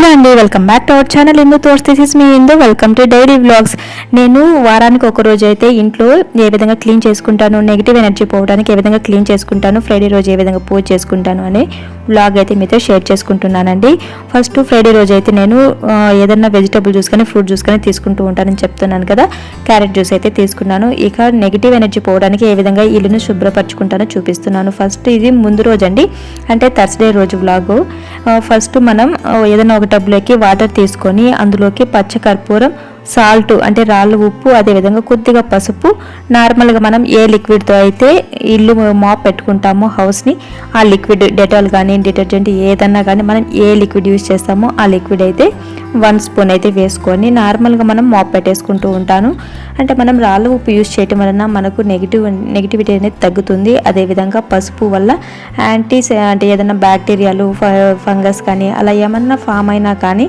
Hello అండి welcome back to our channel Indu thoughts. This is me Indu. Welcome to daily vlogs నేను వారానికి ఒక రోజు అయితే ఇంట్లో ఏ విధంగా క్లీన్ చేసుకుంటాను నెగిటివ్ ఎనర్జీ పోవడానికి ఏ విధంగా క్లీన్ చేసుకుంటాను ఫ్రైడే రోజు ఏ విధంగా పూజ చేసుకుంటాను అనే వ్లాగ్ అయితే మీతో షేర్ చేసుకుంటున్నానండి. ఫస్ట్ ఫ్రైడే రోజు అయితే నేను ఏదైనా ఏదన్నా వెజిటబుల్ జ్యూస్ కానీ ఫ్రూట్ జ్యూస్ కానీ తీసుకుంటూ ఉంటానని చెప్తున్నాను కదా క్యారెట్ జ్యూస్ అయితే తీసుకున్నాను. ఇక నెగిటివ్ ఎనర్జీ పోవడానికి ఏ విధంగా ఇల్లును శుభ్రపరచుకుంటానో చూపిస్తున్నాను. ఫస్ట్ ఇది ముందు రోజు అండి అంటే థర్స్డే రోజు వ్లాగు ఫస్ట్ మనం ఏదైనా ఒక టబ్లోకి వాటర్ తీసుకొని అందులోకి పచ్చ కర్పూరం సాల్ట్ అంటే రాళ్ళు ఉప్పు అదేవిధంగా కొద్దిగా పసుపు. నార్మల్గా మనం ఏ లిక్విడ్తో అయితే ఇల్లు మాప్ పెట్టుకుంటామో హౌస్ని ఆ లిక్విడ్ డెటాల్ కానీ డిటర్జెంట్ ఏదన్నా కానీ మనం ఏ లిక్విడ్ యూజ్ చేస్తామో ఆ లిక్విడ్ అయితే వన్ స్పూన్ అయితే వేసుకొని నార్మల్గా మనం మాప్ పెట్టేసుకుంటూ ఉంటాను. అంటే మనం రాళ్ళ ఉప్పు యూజ్ చేయటం వలన మనకు నెగిటివ్ నెగిటివిటీ అనేది తగ్గుతుంది. అదేవిధంగా పసుపు వల్ల యాంటీస్ అంటే ఏదైనా బ్యాక్టీరియాలు ఫంగస్ కానీ అలా ఏమన్నా ఫామ్ అయినా కానీ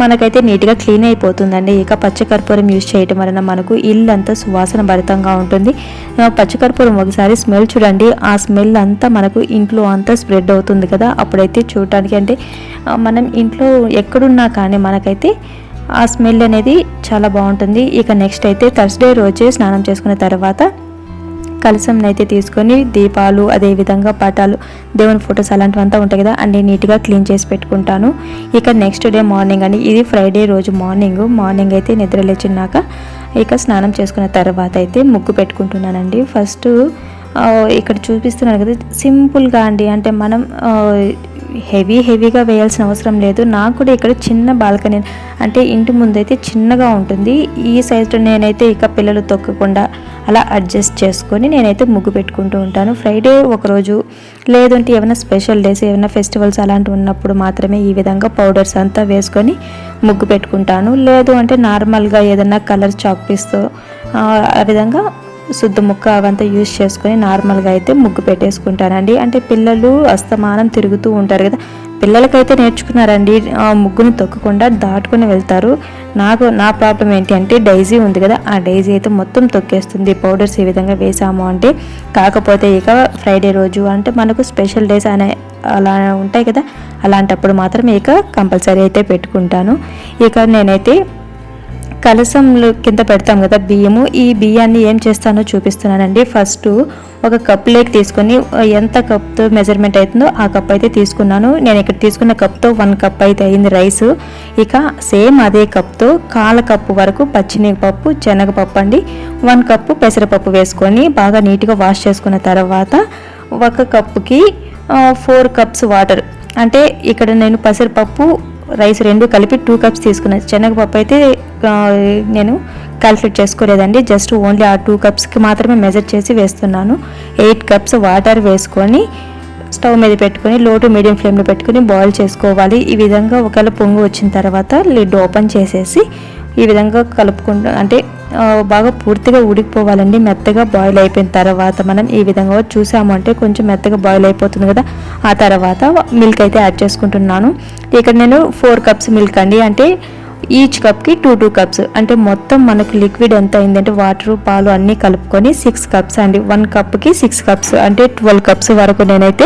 మనకైతే నీట్గా క్లీన్ అయిపోతుందండి. ఇక పచ్చకర్పూరం యూజ్ చేయటం వలన మనకు ఇల్లు అంతా సువాసన భరితంగా ఉంటుంది. పచ్చకర్పూరం ఒకసారి స్మెల్ చూడండి. ఆ స్మెల్ అంతా మనకు ఇంట్లో అంతా స్ప్రెడ్ అవుతుంది కదా. అప్పుడైతే చూడటానికి అంటే మనం ఇంట్లో ఎక్కడున్నా కానీ మనకైతే ఆ స్మెల్ అనేది చాలా బాగుంటుంది. ఇక నెక్స్ట్ అయితే థర్స్డే రోజే స్నానం చేసుకున్న తర్వాత కలసంని అయితే తీసుకొని దీపాలు అదేవిధంగా పటాలు దేవుని ఫొటోస్ అలాంటివంతా ఉంటాయి కదా అన్ని నీట్గా క్లీన్ చేసి పెట్టుకుంటాను. ఇక నెక్స్ట్ డే మార్నింగ్ అండి ఇది ఫ్రైడే రోజు మార్నింగ్. మార్నింగ్ అయితే నిద్ర లేచినాక ఇక స్నానం చేసుకున్న తర్వాత అయితే ముగ్గు పెట్టుకుంటున్నానండి. ఫస్ట్ ఇక్కడ చూపిస్తున్నాను కదా సింపుల్గా అండి అంటే మనం హెవీ హెవీగా వేయాల్సిన అవసరం లేదు. నాకు కూడా ఇక్కడ చిన్న బాల్కనీ అంటే ఇంటి ముందైతే చిన్నగా ఉంటుంది. ఈ సైజులో నేనైతే ఇక పిల్లలు తొక్కకుండా అలా అడ్జస్ట్ చేసుకొని నేనైతే ముగ్గు పెట్టుకుంటూ ఉంటాను. ఫ్రైడే ఒకరోజు లేదంటే ఏమైనా స్పెషల్ డేస్ ఏమైనా ఫెస్టివల్స్ అలాంటివి ఉన్నప్పుడు మాత్రమే ఈ విధంగా పౌడర్స్ అంతా వేసుకొని ముగ్గు పెట్టుకుంటాను. లేదు అంటే నార్మల్గా ఏదైనా కలర్ చాక్ పీస్తో ఆ ఆ విధంగా శుద్ధ ముక్క అవంతా యూజ్ చేసుకొని నార్మల్గా అయితే ముగ్గు పెట్టేసుకుంటానండి. అంటే పిల్లలు అస్తమానం తిరుగుతూ ఉంటారు కదా పిల్లలకైతే నేర్చుకున్నారండి. ఆ ముగ్గుని తొక్కకుండా దాటుకుని వెళ్తారు. నాకు నా ప్రాబ్లం ఏంటి అంటే డైజీ ఉంది కదా ఆ డైజీ అయితే మొత్తం తొక్కేస్తుంది. పౌడర్స్ ఈ విధంగా వేసాము అంటే. కాకపోతే ఇక ఫ్రైడే రోజు అంటే మనకు స్పెషల్ డేస్ అనే అలా ఉంటాయి కదా అలాంటప్పుడు మాత్రం ఇక కంపల్సరీ అయితే పెట్టుకుంటాను. ఇక నేనైతే కలసంలో కింద పెడతాం కదా బియ్యము ఈ బియ్యాన్ని ఏం చేస్తానో చూపిస్తున్నానండి. ఫస్ట్ ఒక కప్ లేక్ తీసుకొని ఎంత కప్తో మెజర్మెంట్ అవుతుందో ఆ కప్ అయితే తీసుకున్నాను. నేను ఇక్కడ తీసుకున్న కప్తో వన్ కప్ అయితే అయింది రైస్. ఇక సేమ్ అదే కప్తో కాల కప్పు వరకు పచ్చినిపప్పు శనగపప్పు అండి. వన్ కప్పు పెసరపప్పు వేసుకొని బాగా నీట్గా వాష్ చేసుకున్న తర్వాత ఒక కప్పుకి ఫోర్ కప్స్ వాటర్. అంటే ఇక్కడ నేను పెసరపప్పు రైస్ రెండు కలిపి టూ కప్స్ తీసుకున్నాను శనగపప్పు అయితే నేను క్యాల్కులేట్ చేసుకోలేదండి. జస్ట్ ఓన్లీ ఆ టూ కప్స్కి మాత్రమే మెజర్ చేసి వేస్తున్నాను. ఎయిట్ కప్స్ వాటర్ వేసుకొని స్టవ్ మీద పెట్టుకొని లో టు మీడియం ఫ్లేమ్లో పెట్టుకొని బాయిల్ చేసుకోవాలి. ఈ విధంగా ఒకవేళ పొంగు వచ్చిన తర్వాత లిడ్ ఓపెన్ చేసేసి ఈ విధంగా కలుపుకుంటూ అంటే బాగా పూర్తిగా ఉడికిపోవాలండి మెత్తగా బాయిల్ అయిపోయిన తర్వాత మనం ఈ విధంగా చూసాము అంటే కొంచెం మెత్తగా బాయిల్ అయిపోతుంది కదా. ఆ తర్వాత మిల్క్ అయితే యాడ్ చేసుకుంటున్నాను. ఇక్కడ నేను ఫోర్ కప్స్ మిల్క్ అండి. అంటే ఈచ్ కప్కి టూ టూ కప్స్ అంటే మొత్తం మనకు లిక్విడ్ ఎంత అయిందంటే వాటర్ పాలు అన్నీ కలుపుకొని సిక్స్ కప్స్ అండి. వన్ కప్కి సిక్స్ కప్స్ అంటే ట్వెల్వ్ కప్స్ వరకు నేనైతే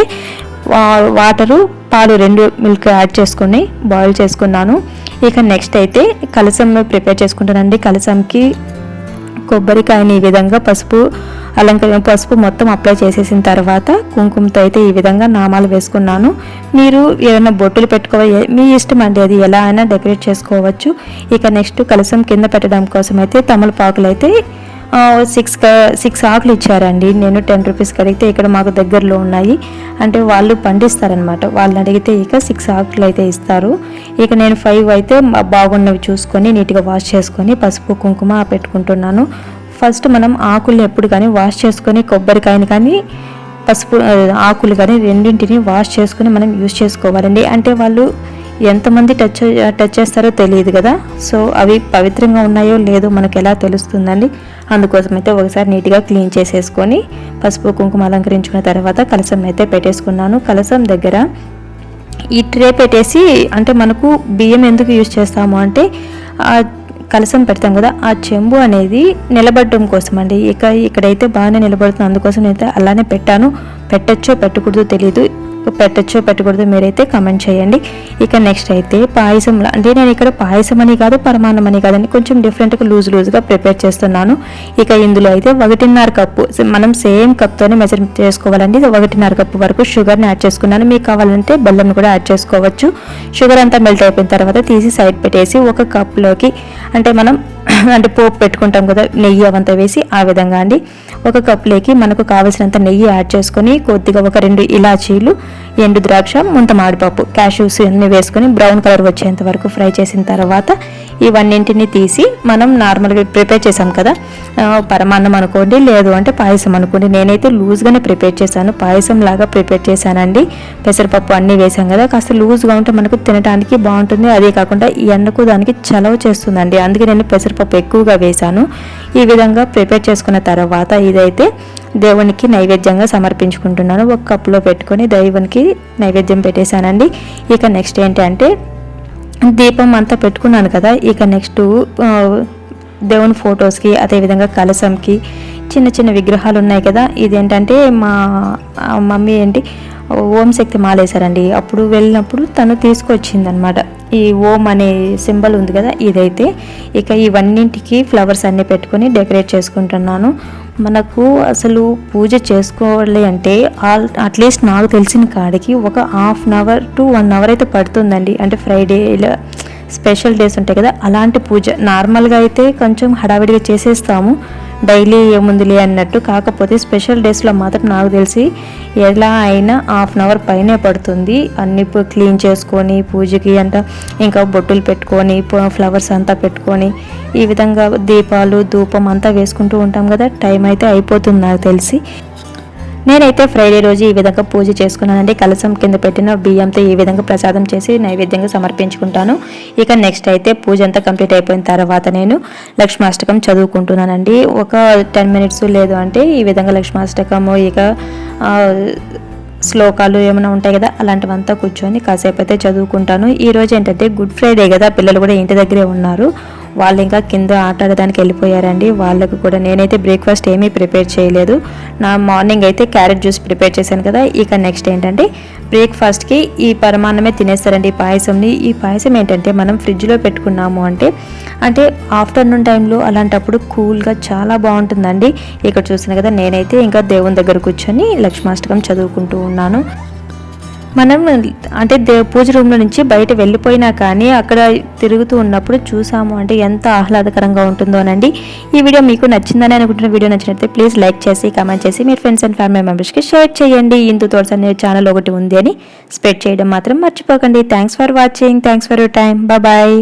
వా- వాటరు పాలు రెండు మిల్క్ యాడ్ చేసుకొని బాయిల్ చేసుకున్నాను. ఇక నెక్స్ట్ అయితే కలసం ప్రిపేర్ చేసుకుంటానండి. కలసంకి కొబ్బరికాయని ఈ విధంగా పసుపు అలంకరణ పసుపు మొత్తం అప్లై చేసేసిన తర్వాత కుంకుమతో అయితే ఈ విధంగా నామాలు వేసుకున్నాను. మీరు ఏదైనా బొట్టులు పెట్టుకోవాలి మీ ఇష్టం అండి అది ఎలా అయినా డెకరేట్ చేసుకోవచ్చు. ఇక నెక్స్ట్ కలసం కింద పెట్టడం కోసం అయితే తమలపాకులు అయితే సిక్స్ సిక్స్ ఆకులు ఇచ్చారండి. నేను టెన్ రూపీస్కి అడిగితే ఇక్కడ మాకు దగ్గరలో ఉన్నాయి. అంటే వాళ్ళు పండిస్తారనమాట వాళ్ళని అడిగితే ఇక సిక్స్ ఆకులు అయితే ఇస్తారు. ఇక నేను ఫైవ్ అయితే బాగున్నవి చూసుకొని నీట్గా వాష్ చేసుకొని పసుపు కుంకుమ పెట్టుకుంటున్నాను. ఫస్ట్ మనం ఆకుల్ని ఎప్పుడు కానీ వాష్ చేసుకొని కొబ్బరికాయని కానీ పసుపు ఆకులు కానీ రెండింటిని వాష్ చేసుకొని మనం యూజ్ చేసుకోవాలండి. అంటే వాళ్ళు ఎంతమంది టచ్ టచ్ చేస్తారో తెలియదు కదా. సో అవి పవిత్రంగా ఉన్నాయో లేదో మనకు ఎలా తెలుస్తుందండి. అందుకోసం అయితే ఒకసారి నీట్గా క్లీన్ చేసేసుకొని పసుపు కుంకుమ అలంకరించుకున్న తర్వాత కలసం అయితే పెట్టేసుకున్నాను. కలసం దగ్గర ఈ ట్రే పెట్టేసి అంటే మనకు బియ్యం ఎందుకు యూజ్ చేస్తాము అంటే ఆ కలసం పెడతాం కదా ఆ చెంబు అనేది నిలబడడం కోసం అండి ఇక ఇక్కడైతే బాగానే నిలబడుతుంది. అందుకోసం అయితే అలానే పెట్టాను. పెట్టచ్చో పెట్టకూడదు తెలియదు పెట్టచ్చో పెట్టకూడదు మీరైతే కమెంట్ చేయండి. ఇక నెక్స్ట్ అయితే పాయసం అంటే నేను ఇక్కడ పాయసం అని కాదు పరమాన్నం అని కాదని కొంచెం డిఫరెంట్గా లూజ్ లూజ్గా ప్రిపేర్ చేస్తున్నాను. ఇక ఇందులో అయితే ఒకటిన్నర కప్పు మనం సేమ్ కప్తోనే మెజర్ చేసుకోవాలండి. ఒకటిన్నర కప్పు వరకు షుగర్ని యాడ్ చేసుకున్నాను. మీకు కావాలంటే బెల్లం కూడా యాడ్ చేసుకోవచ్చు. షుగర్ అంతా మెల్ట్ అయిపోయిన తర్వాత తీసి సైడ్ పెట్టేసి ఒక కప్లోకి అంటే మనం అంటే పోపు పెట్టుకుంటాం కదా నెయ్యి అవంతా వేసి ఆ విధంగా అండి. ఒక కప్లోకి మనకు కావలసినంత నెయ్యి యాడ్ చేసుకొని కొద్దిగా ఒక రెండు ఇలాచీలు ఎండు ద్రాక్ష ముంత మాడిపప్పు క్యాష్యూస్ అన్నీ వేసుకొని బ్రౌన్ కలర్ వచ్చేంత వరకు ఫ్రై చేసిన తర్వాత ఇవన్నింటిని తీసి మనం నార్మల్గా ప్రిపేర్ చేసాం కదా. పరమాన్నం అనుకోండి లేదు అంటే పాయసం అనుకోండి. నేనైతే లూజ్గానే ప్రిపేర్ చేశాను. పాయసం లాగా ప్రిపేర్ చేశానండి. పెసరపప్పు అన్నీ వేసాం కదా. కాస్త లూజ్గా ఉంటే మనకు తినడానికి బాగుంటుంది. అదే కాకుండా ఈ ఎండకు దానికి చలవ చేస్తుందండి. అందుకే నేను పెసరపప్పు ఎక్కువగా వేశాను. ఈ విధంగా ప్రిపేర్ చేసుకున్న తర్వాత ఇదైతే దేవునికి నైవేద్యంగా సమర్పించుకుంటున్నాను. ఒక కప్పులో పెట్టుకొని దేవునికి నైవేద్యం పెట్టేశానండి. ఇక నెక్స్ట్ ఏంటంటే దీపం అంతా పెట్టుకున్నాను కదా ఇక నెక్స్ట్ దేవుని ఫొటోస్కి అదేవిధంగా కలసంకి చిన్న చిన్న విగ్రహాలు ఉన్నాయి కదా ఇదేంటంటే మా మమ్మీ ఏంటి ఓం శక్తి మాలేశారండి అప్పుడు వెళ్ళినప్పుడు తను తీసుకొచ్చింది అనమాట ఈ ఓం అనే సింబల్ ఉంది కదా ఇదైతే ఇక ఇవన్నింటికి ఫ్లవర్స్ అన్నీ పెట్టుకొని డెకరేట్ చేసుకుంటున్నాను. మనకు అసలు పూజ చేసుకోవాలి అంటే ఆల్ అట్లీస్ట్ నాకు తెలిసిన కాడికి ఒక half an hour to one hour అయితే పడుతుందండి. అంటే ఫ్రైడే ఇలా స్పెషల్ డేస్ ఉంటాయి కదా అలాంటి పూజ. నార్మల్గా అయితే కొంచెం హడావిడిగా చేసేస్తాము. డైలీ ఏముందిలే అన్నట్టు. కాకపోతే స్పెషల్ డేస్లో మాత్రం నాకు తెలిసి ఎలా అయినా హాఫ్ అన్ అవర్ పైనే పడుతుంది. అన్ని క్లీన్ చేసుకొని పూజకి అంట ఇంకా బొట్టులు పెట్టుకొని ఫ్లవర్స్ అంతా పెట్టుకొని ఈ విధంగా దీపాలు ధూపం అంతా వేసుకుంటూ ఉంటాం కదా. టైం అయితే అయిపోతుంది నాకు తెలిసి. నేనైతే ఫ్రైడే రోజు ఈ విధంగా పూజ చేసుకున్నానండి. కలసం కింద పెట్టిన బియ్యంతో ఈ విధంగా ప్రసాదం చేసి నైవేద్యంగా సమర్పించుకుంటాను. ఇక నెక్స్ట్ అయితే పూజ అంతా కంప్లీట్ అయిపోయిన తర్వాత నేను లక్ష్మాష్టకం చదువుకుంటున్నానండి. ఒక టెన్ మినిట్స్ లేదు అంటే ఈ విధంగా లక్ష్మాష్టకము ఇక శ్లోకాలు ఏమైనా ఉంటాయి కదా అలాంటివంతా కూర్చొని కాసేపు అయితే చదువుకుంటాను. ఈరోజు ఏంటంటే గుడ్ ఫ్రైడే కదా పిల్లలు కూడా ఇంటి దగ్గరే ఉన్నారు. వాళ్ళు ఇంకా కింద ఆటాడడానికి వెళ్ళిపోయారండి. వాళ్ళకు కూడా నేనైతే బ్రేక్ఫాస్ట్ ఏమీ ప్రిపేర్ చేయలేదు. నా మార్నింగ్ అయితే క్యారెట్ జ్యూస్ ప్రిపేర్ చేశాను కదా ఇక నెక్స్ట్ ఏంటంటే బ్రేక్ఫాస్ట్కి ఈ పరమాన్నమే తినేస్తారండి ఈ పాయసంని. ఈ పాయసం ఏంటంటే మనం ఫ్రిడ్జ్లో పెట్టుకున్నాము అంటే అంటే ఆఫ్టర్నూన్ టైంలో అలాంటప్పుడు కూల్గా చాలా బాగుంటుందండి. ఇక్కడ చూసిన కదా నేనైతే ఇంకా దేవుని దగ్గర కూర్చొని లక్ష్మాష్టకం చదువుకుంటూ ఉన్నాను. మనం అంటే దే పూజ రూమ్లో నుంచి బయట వెళ్ళిపోయినా కానీ అక్కడ తిరుగుతూ ఉన్నప్పుడు చూసాము అంటే ఎంత ఆహ్లాదకరంగా ఉంటుందో అనండి. ఈ వీడియో మీకు నచ్చిందని అనుకుంటున్న వీడియో నచ్చినట్లయితే ప్లీజ్ లైక్ చేసి కామెంట్ చేసి మీ ఫ్రెండ్స్ అండ్ ఫ్యామిలీ మెంబర్స్కి షేర్ చేయండి. ఇందు తోడ్స్ అనే ఛానల్ ఒకటి ఉంది అని స్ప్రెడ్ చేయడం మాత్రం మర్చిపోకండి. Thanks for watching thanks for your time bye